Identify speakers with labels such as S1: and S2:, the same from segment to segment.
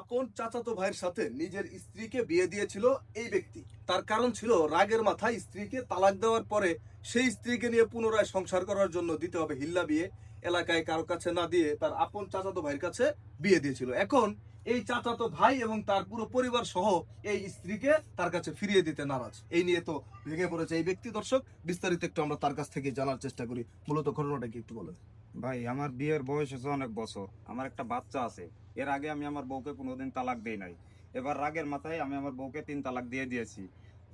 S1: আপন চাচাতো ভাইয়ের সাথে নিজের স্ত্রীকে বিয়ে দিয়েছিল এই ব্যক্তি। তার কারণ ছিল রাগের মাথায় স্ত্রীকে তালাক দেওয়ার পরে সেই স্ত্রীকে নিয়ে পুনরায় সংসার করার জন্য দিতে হবে হিল্লা বিয়ে। এলাকায় কারও কাছে না দিয়ে তার আপন চাচাতো ভাইয়ের কাছে বিয়ে দিয়েছিল। এখন এই চাচাতো ভাই এবং তার পুরো পরিবার সহ এই স্ত্রীকে তার কাছে ফিরিয়ে দিতে নারাজ। এই নিয়ে তো ভেঙে পড়েছে এই ব্যক্তি। দর্শক বিস্তারিত একটু আমরা তার কাছ থেকে জানার চেষ্টা করি। মূলত ঘটনাটা কি একটু বলেন।
S2: ভাই আমার বিয়ের বয়স হচ্ছে অনেক বছর। আমার একটা বাচ্চা আছে। এর আগে আমি আমার বউকে কোনোদিন তালাক দেই নাই। এবার রাগের মাথায় আমি আমার বউকে তিন তালাক দিয়ে দিয়েছি।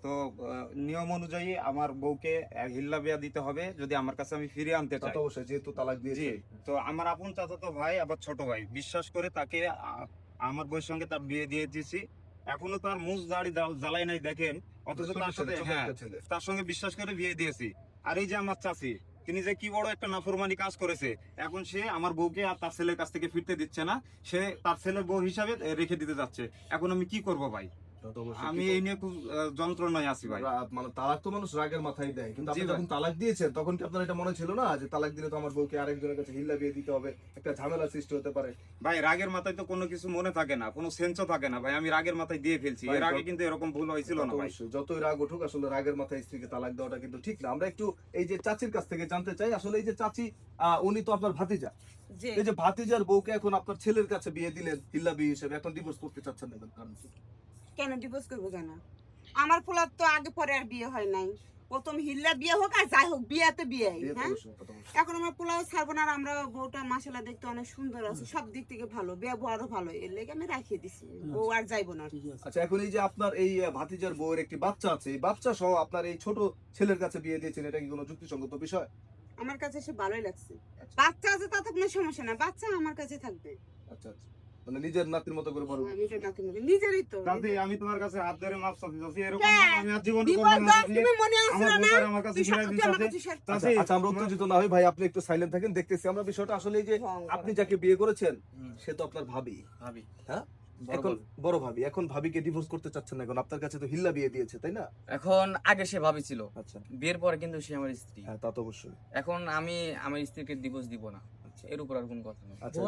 S2: তো নিয়ম অনুযায়ী আমার বউকে হিল্লা বিয়া দিতে হবে। যদি আমার কাছে আমি ফিরিয়ে আনতে চাই।
S1: যেহেতু তালাক দিয়েছে।
S2: তো আমার আপন চাচাতো ভাই আবার ছোট ভাই। বিশ্বাস করে তাকে আমার বউয়ের সঙ্গে তার বিয়ে দিয়ে দিয়েছি। এখনও তার মুখ দাড়ি জ্বালাই নাই দেখেন। অথচ তার সাথে হ্যাঁ তার সঙ্গে বিশ্বাস করে বিয়ে দিয়েছি। আর এই যে আমার চাষি তিনি যে কি বড় একটা নাফরমানি কাজ করেছে এখন সে আমার বউকে আর তার ছেলের কাছ থেকে ফিরতে দিচ্ছে না। সে তার ছেলের বউ হিসাবে রেখে দিতে যাচ্ছে। এখন আমি কি করব ভাই? আমি এই নিয়ে খুব যন্ত্রণায় আছি ভাই।
S1: মানে তালাক তো মানুষ রাগের মাথায় দেয় কিন্তু আপনি যখন তালাক দিয়েছেন তখন কি আপনার এটা মনে ছিল না যে তালাক দিলে তো আমার বউকে আরেকজনের কাছে হিল্লা বিয়ে দিতে হবে? একটা ঝামেলা সৃষ্টি হতে পারে।
S2: ভাই রাগের মাথায় তো কোনো কিছু মনে থাকে না কোনো সেন্সও থাকে না ভাই। আমি রাগের মাথায় দিয়ে ফেলছি এর আগে কিন্তু এরকম ভুল হয়েছিল না ভাই।
S1: যতই রাগ উঠুক আসলে রাগের মাথায় স্ত্রীকে তালাক দেওয়াটা কিন্তু ঠিক না। আমরা একটু এই যে চাচির কাছ থেকে জানতে চাই আসলে এই যে চাচি আহ, উনি তো আপনার ভাতিজা। এই যে ভাতিজার বউকে এখন আপনার ছেলের কাছে বিয়ে দিলেন হিল্লা বিয়ে হিসেবে এখন ডিভোর্স করতে চাচ্ছেন না কারণ?
S3: কেন ডিভোর্স করব কেন আমার পোলার তো আগে পরে আর বিয়ে হয় নাই। প্রথম হিল্লা বিয়ে হোক আর যাই হোক বিয়ে তো বিয়ে হ্যাঁ। এখন আমার পোলাও ছাড়বো না আর আমরা বউটা মাসালা দেখতে অনেক সুন্দর আছে সব দিক থেকে ভালো ব্যবহারও ভালো এর লেগে আমি রাখিয়ে দিছি বউ আর যাইবো না
S1: আচ্ছা এখন এই যে আপনার এই ভাতিজার বউয়ের একটি বাচ্চা আছে এই বাচ্চা সহ আপনার এই ছোট ছেলের কাছে বিয়ে দিয়েছেন এটা কি কোনো যুক্তিসঙ্গত বিষয়?
S3: আমার কাছে সে ভালোই লাগছে। বাচ্চা আছে তাতে কোনো সমস্যা না বাচ্চা আমার কাছে থাকবে।
S1: আচ্ছা আচ্ছা। মানে নিজের নাতির মতো করে বড়
S3: আমি তো ডাকি মুখে। নিজেরই তো।
S2: দাদি আমি তোমার কাছে হাত ধরে মাপ চাচ্ছি এরকম
S3: হ্যাঁ,
S2: আমি আর জীবনে
S3: বিপদ
S2: না
S3: তুমি মনে আসলো
S2: আমার
S3: না
S2: কাছে
S1: আচ্ছা আচ্ছা আমরা উত্তেজিত না হই ভাই আপনি একটু সাইলেন্ট থাকেন দেখতেছি আমরা বিষয়টা আসলে যে
S3: হ্যাঁ,
S1: আপনি যাকে বিয়ে করেছেন সে তো আপনার ভাবি।
S2: ভাবি।
S1: হ্যাঁ? এখন বড় ভাবি। এখন ভাবিকে ডিভোর্স করতে চাচ্ছেন না এখন আপনার কাছে তো হিল্লা বিয়ে দিয়েছে তাই না?
S4: এখন আগে সে ভাবি ছিল।
S1: আচ্ছা।
S4: বিয়ের পরে কিন্তু সে আমার স্ত্রী।
S1: হ্যাঁ তা তো অবশ্যই।
S4: এখন আমি আমার স্ত্রীকে ডিভোর্স দিব না। এর উপর আর কোনো কথা নেই।
S1: আচ্ছা।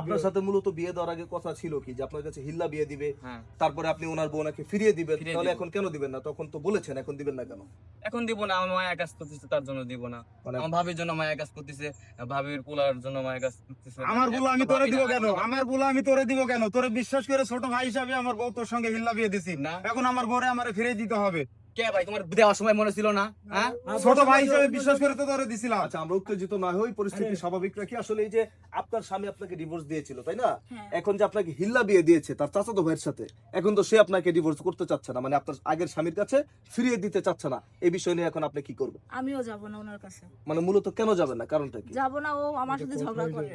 S1: আপনার সাথে মূলত বিয়ে দেওয়ার আগে কথা ছিল কি যে আপনার কাছে হিল্লা বিয়ে দিবে
S4: হ্যাঁ।
S1: তারপরে আপনি ওনার বোনাকে ফিরিয়ে দিবেন তাহলে এখন কেন দিবেন না? তখন তো বলেছেন এখন দিবেন না কেন?
S4: এখন দিব না আমার মায়া কাজ করতেছে তার জন্য দিব না।
S1: মানে
S4: আমার ভাবির জন্য মায়া কাজ করতেছে ভাবির পোলার জন্য মায়া কাজ করতেছে।
S2: আমার বলে আমি তোরে দিব কেন? আমার বলে আমি তোরে দিব কেন? তোরে বিশ্বাস করে ছোট ভাই হিসাবে আমার বউ তোর সঙ্গে হিল্লা বিয়ে দিছি।
S4: না।
S2: এখন আমার ঘরে আমারে ফিরে দিতে হবে।
S4: কে ভাই? তোমার দেওয়ার সময় মনে ছিল না হ্যাঁ?
S2: ছোট ভাই হিসাবে বিশ্বাস করে তো তোরে দিছিলাম।
S1: আচ্ছা আমরা উত্তেজিত না হই পরিস্থিতি স্বাভাবিক রাখি। আসলে এই যে আপনার স্বামী আপনাকে ডিভোর্স দিয়েছিল তাই না?
S5: হ্যাঁ।
S1: এখন যে আপনাকে হিল্লা বিয়ে দিয়েছে তার চাচাতো ভাইয়ের সাথে এখন তো সে আপনাকে ডিভোর্স করতে চাচ্ছে না মানে আপনার আগের স্বামীর কাছে ফিরিয়ে দিতে চাচ্ছে না। এই বিষয় নিয়ে এখন আপনি কি করবেন?
S5: আমিও যাব না ওনার কাছে।
S1: মানে মূলত কেন যাবেন না? কারণটা কি?
S5: যাব না ও আমার সাথে ঝগড়া করে।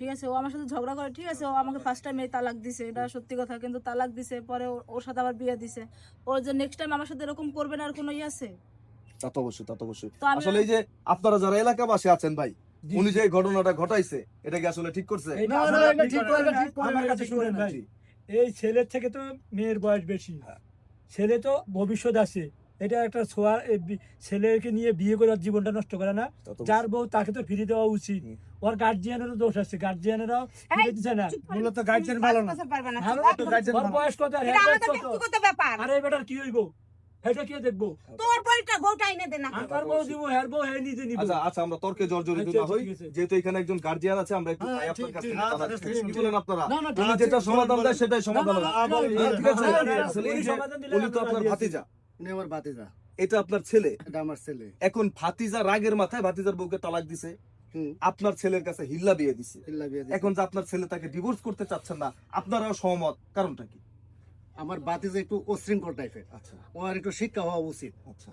S5: ঠিক আছে ও আমার সাথে ঝগড়া করে ঠিক আছে ও আমাকে ফার্স্ট টাইম এই তালাক দিছে এটা সত্যি কথা কিন্তু তালাক দিছে পরে ওর সাথে আবার বিয়ে দিছে। ও যে নেক্সট টাইম আমার সাথে এরকম করবে না আর কোনো ই আছে?
S1: তা তো অবশ্যই তা তো অবশ্যই। আসলে এই যে আপনারা যারা এলাকাবাসী আছেন ভাই উনি যে ঘটনাটা ঘটাইছে এটা কি আসলে ঠিক করছে? না, না,
S6: এটা
S1: ঠিক
S6: ঠিক
S1: করে
S6: করে
S1: না,
S6: ঠিক
S1: আমার কাছে
S6: ঠিক
S1: শুনেন
S6: করে না।
S1: জি।
S6: এই ছেলের থেকে তো মেয়ের বয়স বেশি।
S1: হ্যাঁ।
S6: ছেলে তো ভবিষ্যৎ আছে। এটা একটা ছোঁয়া ছেলেকে নিয়ে বিয়ে করে জীবনটা নষ্ট করে না। যার বউ তাকে তো ফিরে দেওয়া উচিত। ওর গার্জিয়ানেরও দোষ আছে। গার্জিয়ানেরাও ফিরে দিচ্ছে না। মূলত গার্জিয়ান ভালো না। ওর বয়স কত? আর
S3: ব্যাপার।
S6: আরে বেটার কি হইব? এটা কে দেখব?
S3: তোর বইটা বউটা এনে দে না।
S6: আমার বউ দিব হের বউ হে নিজে নিব।
S1: আচ্ছা আচ্ছা আমরা তর্কে জর্জরিত
S6: আচ্ছা,
S1: না হই? যেহেতু এখানে একজন গার্জিয়ান আছে আমরা একটু
S6: হ্যাঁ,
S1: ভাই আপনার কাছ কি বলেন উনি যেটা সমাধান দেয় সেটাই সমাধান হবে। হ্যাঁ,
S6: উনি
S1: তো আপনার ভাতিজা।
S7: উনি আমার ভাতিজা।
S1: এটা আপনার ছেলে?
S7: এটা আমার ছেলে।
S1: এখন ভাতিজা রাগের মাথায় ভাতিজার বউকে তালাক দিছে। আপনার ছেলের কাছে হিল্লা বিয়ে দিছে।
S7: বিয়ে
S1: এখন যে আপনার ছেলে তাকে ডিভোর্স করতে চাচ্ছেন না আপনারাও সহমত। কারণটা কি?
S7: আমার ভাতিজা একটু অশৃঙ্খল টাইপের।
S1: আচ্ছা।
S7: ওর একটু শিক্ষা হওয়া উচিত।
S1: আচ্ছা।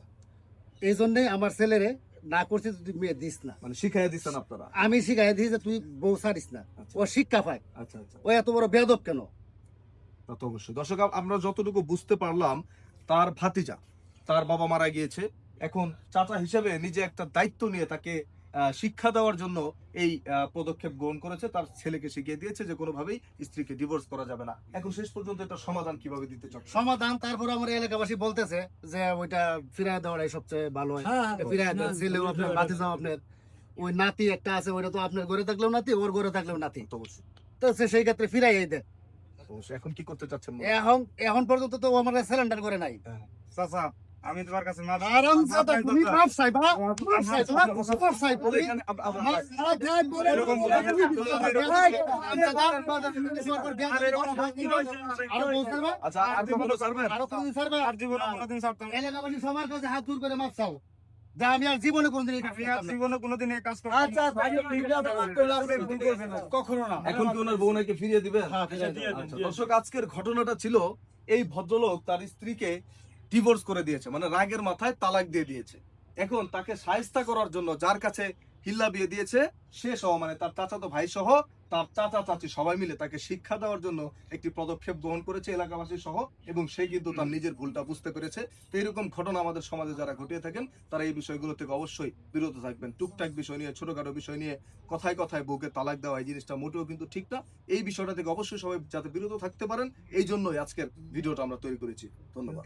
S7: এই জন্যে আমার ছেলেরে না করছি তুই মেয়ে দিস না।
S1: মানে শিখাইয়া দিচ্ছেন আপনারা?
S7: আমি শিখাই দিই যে তুই বউ ছাড়িস না।
S1: আচ্ছা।
S7: ও শিক্ষা পায়।
S1: আচ্ছা আচ্ছা।
S7: ও এত বড় বেদব কেন?
S1: তা তো অবশ্যই। দর্শক আমরা যতটুকু বুঝতে পারলাম তার ভাতিজা তার বাবা মারা গিয়েছে। এখন চাচা হিসেবে নিজে একটা দায়িত্ব নিয়ে তাকে শিক্ষা দেওয়ার জন্য এই পদক্ষেপ গ্রহণ করেছে। তার ছেলেকে শিখিয়ে দিয়েছে যে কোনোভাবেই স্ত্রীকে ডিভোর্স করা যাবে না। এখন শেষ পর্যন্ত এটা সমাধান কীভাবে দিতে চাচ্ছে
S7: সমাধান তারপর আমার এলাকাবাসী বলতেছে যে ওইটা ফিরাই দেওয়াটাই সবচেয়ে ভালো হয়।
S6: হ্যাঁ, হ্যাঁ, না,
S7: দেন ছেলেও আপনার ওই নাতি একটা আছে ওইটা তো আপনার ঘরে থাকলেও নাতি ওর ঘরে থাকলেও নাতি।
S1: তো
S7: সেই ক্ষেত্রে ফিরাই
S1: অবশ্যই। এখন কি করতে চাচ্ছেন
S7: এখন এখন পর্যন্ত তো আমার সিলিন্ডার করে নাই।
S2: চাচা আমি তোমার কাছে
S7: আরাম সাথে তুমি
S2: এরকম বলে না।
S7: আরও বলতে পারবা
S1: আচ্ছা আর ছাড়বেন
S2: আরও জীবনে
S7: সবার কাছে হাত দূর করে মাপ চাও। যা আমি আর জীবনে কোনদিন এই কাজ
S2: আর জীবনে কোনোদিন এই কাজ করতাম
S7: আচ্ছা কখনো না।
S1: এখন কি ওনার বউ নাকি ফিরিয়ে
S7: দিবে
S6: হ্যাঁ,
S1: আচ্ছা। দর্শক আজকের ঘটনাটা ছিল এই ভদ্রলোক তার স্ত্রীকে ডিভোর্স করে দিয়েছে মানে রাগের মাথায় তালাক দিয়ে দিয়েছে। এখন তাকে সাহিস্তা করার জন্য যার কাছে হিল্লা বিয়ে দিয়েছে, সে সহ মানে তার চাচাতো ভাই সহ, তার চাচা চাচি সবাই মিলে তাকে শিক্ষা দেওয়ার জন্য একটি পদক্ষেপ গ্রহণ করেছে এলাকাবাসী সহ, এবং সে কিন্তু তার নিজের ভুলটা বুঝতে পেরেছে। তো এরকম ঘটনা আমাদের সমাজে যারা ঘটিয়ে থাকেন, তারা এই বিষয়গুলো থেকে অবশ্যই বিরত থাকবেন। টুকটাক বিষয় নিয়ে, ছোটখাটো বিষয় নিয়ে, কথায় কথায় বউকে তালাক দেওয়া, এই জিনিসটা মোটেও কিন্তু ঠিক না। এই বিষয়টা থেকে অবশ্যই সবাই যাতে বিরত থাকতে পারেন, এই জন্যই আজকের ভিডিওটা আমরা তৈরি করেছি। ধন্যবাদ।